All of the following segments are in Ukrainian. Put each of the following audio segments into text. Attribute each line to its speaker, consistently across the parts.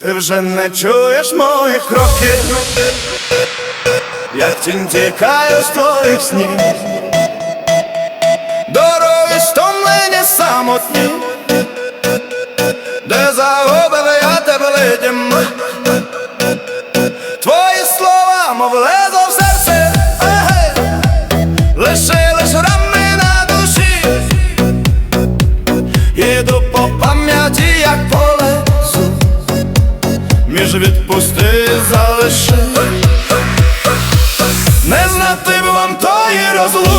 Speaker 1: Ти вже не чуєш моїх кроків, як тінь тікаю з твоїх снів. Дороги стомлені самотні, де загубив я тебе летім. Твої слова, мов лезо в серце, лишились рани на душі. Їду по пам'яті, як по Між відпусти залиши. Не знати б вам тої розлуки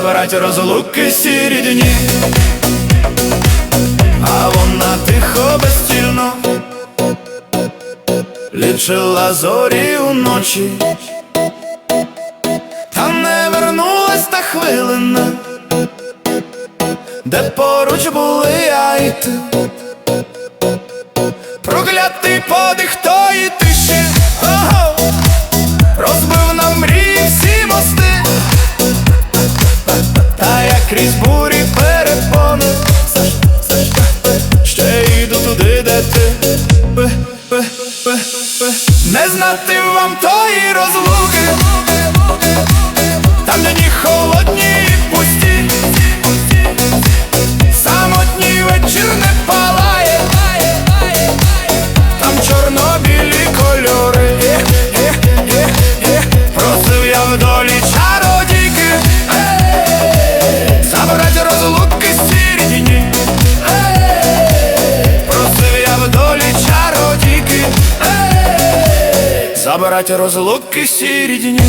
Speaker 1: Забрать розлуки сірі дні А вона тихо безстільно Лічила зорі уночі Та не вернулась та хвилина Де поруч були я і ти. Проклятий подих тої тиші крізь бурі перепони Ще йду туди, де ти. Не знати вам тої Ей, Забрать розлуки сірі дні